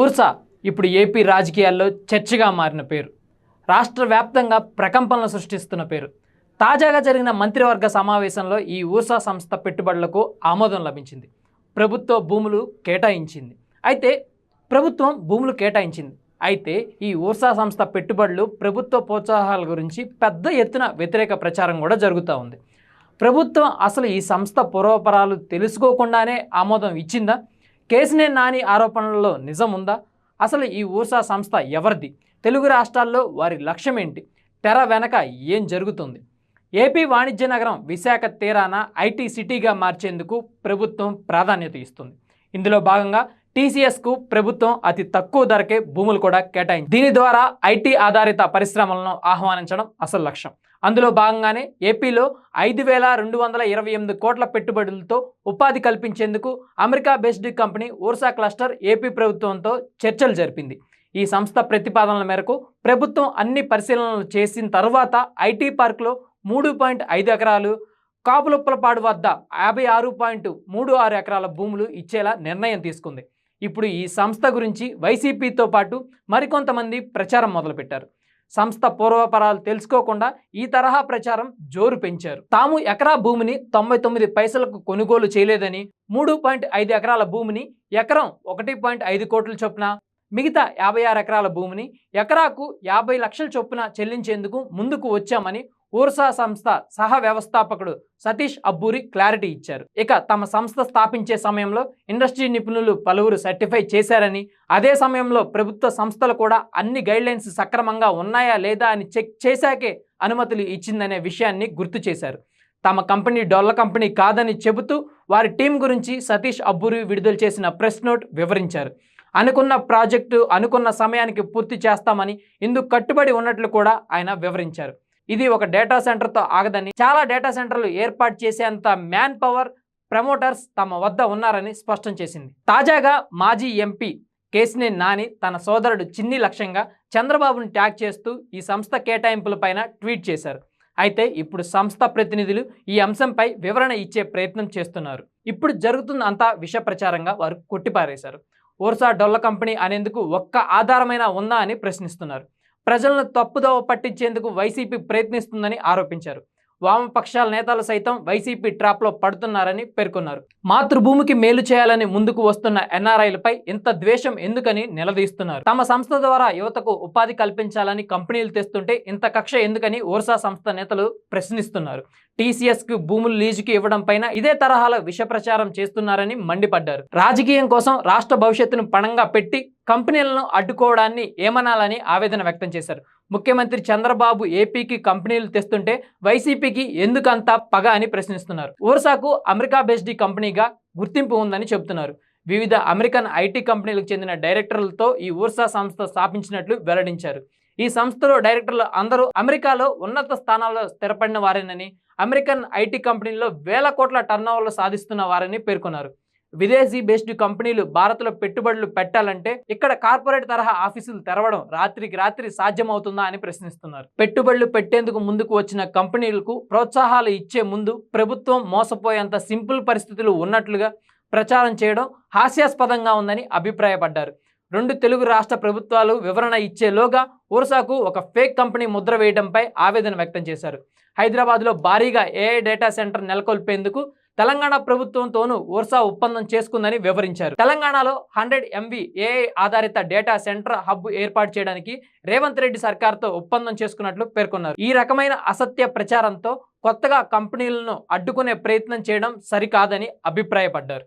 ఊర్సా ఇప్పుడు ఏపీ రాజకీయాల్లో చర్చగా మారిన పేరు. రాష్ట్ర వ్యాప్తంగా ప్రకంపనలు సృష్టిస్తున్న పేరు. తాజాగా జరిగిన మంత్రివర్గ సమావేశంలో ఈ ఊర్సా సంస్థ పెట్టుబడులకు ఆమోదం లభించింది. ప్రభుత్వ భూములు కేటాయించింది. అయితే ప్రభుత్వం భూములు కేటాయించింది. అయితే ఈ ఊర్సా సంస్థ పెట్టుబడులు ప్రభుత్వ ప్రోత్సాహాల గురించి పెద్ద ఎత్తున వ్యతిరేక ప్రచారం కూడా జరుగుతూ ఉంది. ప్రభుత్వం అసలు ఈ సంస్థ పూర్వపరాలు తెలుసుకోకుండానే ఆమోదం ఇచ్చిందా? కేసినే నాని ఆరోపణలలో నిజం ఉందా అసలు ఈ ఊర్సా సంస్థ ఎవరిది? తెలుగు రాష్ట్రాల్లో వారి లక్ష్యం ఏంటి తెర వెనక ఏం జరుగుతుంది? ఏపీ వాణిజ్య నగరం విశాఖ తీరాన ఐటీ సిటీగా మార్చేందుకు ప్రభుత్వం ప్రాధాన్యత ఇస్తుంది. ఇందులో భాగంగా టీసీఎస్కు ప్రభుత్వం అతి తక్కువ ధరకే భూములు కూడా కేటాయింది దీని ద్వారా ఐటీ ఆధారిత పరిశ్రమలను ఆహ్వానించడం అసలు లక్ష్యం. అందులో భాగంగానే ఏపీలో ఐదు వేల రెండు వందల ఇరవై ఎనిమిది కోట్ల పెట్టుబడులతో ఉపాధి కల్పించేందుకు America based company Orsa cluster AP ప్రభుత్వంతో చర్చలు జరిపింది. ఈ సంస్థ ప్రతిపాదనల మేరకు ప్రభుత్వం అన్ని పరిశీలనలు చేసిన తర్వాత ఐటీ పార్క్లో మూడు పాయింట్ ఐదు ఎకరాలు కాపులుప్పలపాడు వద్ద యాభై ఆరు పాయింట్ మూడు ఆరు ఎకరాల భూములు ఇచ్చేలా నిర్ణయం తీసుకుంది. ఇప్పుడు ఈ సంస్థ గురించి వైసీపీతో పాటు మరికొంతమంది ప్రచారం మొదలుపెట్టారు. సంస్థ పూర్వపరాలు తెలుసుకోకుండా ఈ తరహా ప్రచారం జోరు పెంచారు. తాము ఎకరా భూమిని తొంభై తొమ్మిది పైసలకు కొనుగోలు చేయలేదని మూడు పాయింట్ ఐదు ఎకరాల భూమిని ఎకరం ఒకటి పాయింట్ ఐదు కోట్ల చొప్పున మిగతా యాభై ఆరు ఎకరాల భూమిని ఎకరాకు యాభై లక్షల చొప్పున చెల్లించేందుకు ముందుకు వచ్చామని ఊర్సా సంస్థ సహ వ్యవస్థాపకుడు సతీష్ అబ్బూరి క్లారిటీ ఇచ్చారు. ఇక తమ సంస్థ స్థాపించే సమయంలో ఇండస్ట్రీ నిపుణులు పలువురు సర్టిఫై చేశారని అదే సమయంలో ప్రభుత్వ సంస్థలు కూడా అన్ని గైడ్లైన్స్ సక్రమంగా ఉన్నాయా లేదా అని చెక్ చేశాకే అనుమతులు ఇచ్చిందనే విషయాన్ని గుర్తు చేశారు. తమ కంపెనీ డొల్ల కంపెనీ కాదని చెబుతూ వారి టీం గురించి సతీష్ అబ్బూరి విడుదల చేసిన ప్రెస్ నోట్ వివరించారు. అనుకున్న ప్రాజెక్టు అనుకున్న సమయానికి పూర్తి చేస్తామని ఇందుకు కట్టుబడి ఉన్నట్లు కూడా ఆయన వివరించారు. ఇది ఒక డేటా సెంటర్తో ఆగదని చాలా డేటా సెంటర్లు ఏర్పాటు చేసేంత మ్యాన్ పవర్ ప్రమోటర్స్ తమ వద్ద ఉన్నారని స్పష్టం చేసింది. తాజాగా మాజీ ఎంపీ కేసినేని నాని తన సోదరుడు చిన్ని లక్ష్యంగా చంద్రబాబును ట్యాగ్ చేస్తూ ఈ సంస్థ కేటాయింపులపైన ట్వీట్ చేశారు. అయితే ఇప్పుడు సంస్థ ప్రతినిధులు ఈ అంశంపై వివరణ ఇచ్చే ప్రయత్నం చేస్తున్నారు. ఇప్పుడు జరుగుతున్న అంతా విష ప్రచారంగా వారు కొట్టిపారేశారు. ఓర్సా డొల్ల కంపెనీ అనేందుకు ఒక్క ఆధారమైనా ఉందా అని ప్రశ్నిస్తున్నారు. ప్రజలను తప్పుదోవ పట్టించేందుకు వైసీపీ ప్రయత్నిస్తుందని ఆరోపించారు. వామపక్షాల నేతలు సైతం వైసీపీ ట్రాప్లో పడుతున్నారని పేర్కొన్నారు. మాతృభూమికి మేలు చేయాలని ముందుకు వస్తున్న ఎన్ఆర్ఐలపై ఇంత ద్వేషం ఎందుకని నిలదీస్తున్నారు? తమ సంస్థ ద్వారా యువతకు ఉపాధి కల్పించాలని కంపెనీలు తెస్తుంటే ఇంత కక్ష ఎందుకని ఓర్సా సంస్థ నేతలు ప్రశ్నిస్తున్నారు. టీసీఎస్కు భూములు లీజుకి ఇవ్వడం పైన ఇదే తరహాలో విష ప్రచారం చేస్తున్నారని మండిపడ్డారు. రాజకీయం కోసం రాష్ట్ర భవిష్యత్తును పణంగా పెట్టి కంపెనీలను అడ్డుకోవడాన్ని ఏమనాలని ఆవేదన వ్యక్తం చేశారు. ముఖ్యమంత్రి చంద్రబాబు ఏపీకి కంపెనీలు తెస్తుంటే వైసీపీకి ఎందుకంత పగ అని ప్రశ్నిస్తున్నారు. ఊర్సాకు అమెరికా బేస్డ్ కంపెనీగా గుర్తింపు ఉందని చెబుతున్నారు. వివిధ అమెరికన్ ఐటీ కంపెనీలకు చెందిన డైరెక్టర్లతో ఈ ఊర్సా సంస్థ స్థాపించినట్లు వెల్లడించారు. ఈ సంస్థలో డైరెక్టర్లు అందరూ అమెరికాలో ఉన్నత స్థానాల్లో స్థిరపడిన వారేనని అమెరికన్ ఐటీ కంపెనీల్లో వేల కోట్ల టర్నోవర్లు సాధిస్తున్న వారని పేర్కొన్నారు. విదేశీ బేస్డ్ కంపెనీలు భారత్లో పెట్టుబడులు పెట్టాలంటే ఇక్కడ కార్పొరేట్ తరహా ఆఫీసులు తెరవడం రాత్రికి రాత్రి సాధ్యమవుతుందా అని ప్రశ్నిస్తున్నారు. పెట్టుబడులు పెట్టేందుకు ముందుకు వచ్చిన కంపెనీలకు ప్రోత్సాహాలు ఇచ్చే ముందు ప్రభుత్వం మోసపోయేంత సింపుల్ పరిస్థితులు ఉన్నట్లుగా ప్రచారం చేయడం హాస్యాస్పదంగా ఉందని అభిప్రాయపడ్డారు. రెండు తెలుగు రాష్ట్ర ప్రభుత్వాలు వివరణ ఇచ్చేలోగా ఊర్సాకు ఒక ఫేక్ కంపెనీ ముద్ర వేయడంపై ఆవేదన వ్యక్తం చేశారు. హైదరాబాద్లో భారీగా ఏఐ డేటా సెంటర్ నెలకొల్పేందుకు తెలంగాణ ప్రభుత్వంతోనూ ఓర్సా ఒప్పందం చేసుకుందని వివరించారు. తెలంగాణలో హండ్రెడ్ ఎంవి ఏఐ ఆధారిత డేటా సెంటర్ హబ్ ఏర్పాటు చేయడానికి రేవంత్ రెడ్డి సర్కార్తో ఒప్పందం చేసుకున్నట్లు పేర్కొన్నారు. ఈ రకమైన అసత్య ప్రచారంతో కొత్తగా కంపెనీలను అడ్డుకునే ప్రయత్నం చేయడం సరికాదని అభిప్రాయపడ్డారు.